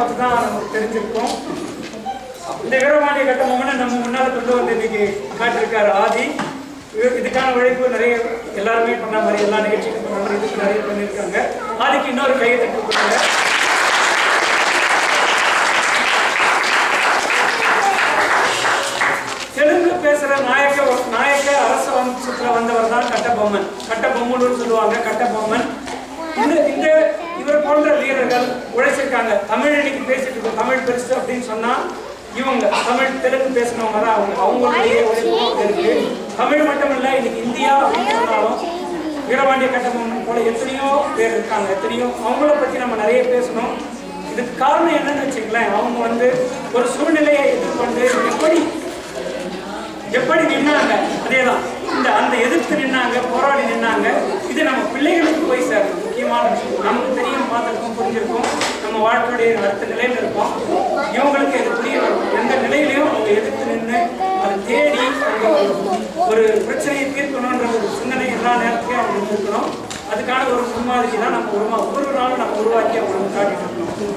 பார்த்து தான் நமக்கு தெரிஞ்சிருக்கோம். இந்த வீரபாண்டிய கட்டபொம்மனை நம்ம முன்னால கொண்டு வந்து இன்னைக்கு காட்டிருக்காரு ஆதி. இதுக்கான உழைப்பு நிறைய எல்லாருமே பண்ண மாதிரி எல்லா நிகழ்ச்சிக்கும் பண்ண மாதிரி இதுக்கு நிறைய பண்ணியிருக்காங்க. ஆதிக்கு இன்னொரு கையை தட்டு கொடுங்க தெலுங்கு பேசுற நாயக்க நாயக்க அரச வம்சத்துல வந்தவர் தான் கட்டபொம்மன். கட்டபொம்மன் சொல்லுவாங்க கட்டபொம்மன். இந்த இந்த இவர் போன்ற வீரர்கள் உழைச்சிருக்காங்க. தமிழ் இன்னைக்கு பேசிட்டு இருக்கோம். தமிழ் பெருசு அப்படின்னு சொன்னா இவங்க தமிழ் தெலுங்கு பேசினவங்க தான் அவங்க. அவங்களுடைய உழைப்பு இருக்கு. தமிழ் மட்டும் இல்ல இன்னைக்கு இந்தியா அப்படின்னு சொன்னாலும் வீரபாண்டிய கட்டபொம்மன் போல எத்தனையோ பேர் இருக்காங்க. எத்தனையோ அவங்கள பத்தி நம்ம நிறைய பேசணும். இதுக்கு காரணம் என்னன்னு வச்சுங்களேன் அவங்க வந்து ஒரு சூழ்நிலையை எதிர்கொண்டு எப்படி எப்படி நின்னாங்க? அதேதான். இந்த அந்த எதிர்த்து நின்னாங்க போராடி நின்னாங்க. இது நம்ம பிள்ளைகளுக்கு போய் சேரணும். முக்கியமான விஷயம். நமக்கு தெரியும். பார்த்துருக்கோம் புரிஞ்சிருக்கோம். நம்ம வாழ்க்கையுடைய அடுத்த நிலையில இருக்கும் இவங்களுக்கு அது புரிய எந்த நிலையிலையும் அவங்க எதிர்த்து நின்று அதை தேடி ஒரு பிரச்சனையை தீர்க்கணுன்ற ஒரு சிந்தனை எல்லா நேரத்துலையும் அவங்க இருக்கணும் அதுக்கான ஒரு முன்மாதிரி தான் நம்ம உருவா ஒவ்வொரு நாளும் நம்ம உருவாக்கி அவங்களுக்கு காட்டிட்டு இருக்கணும்.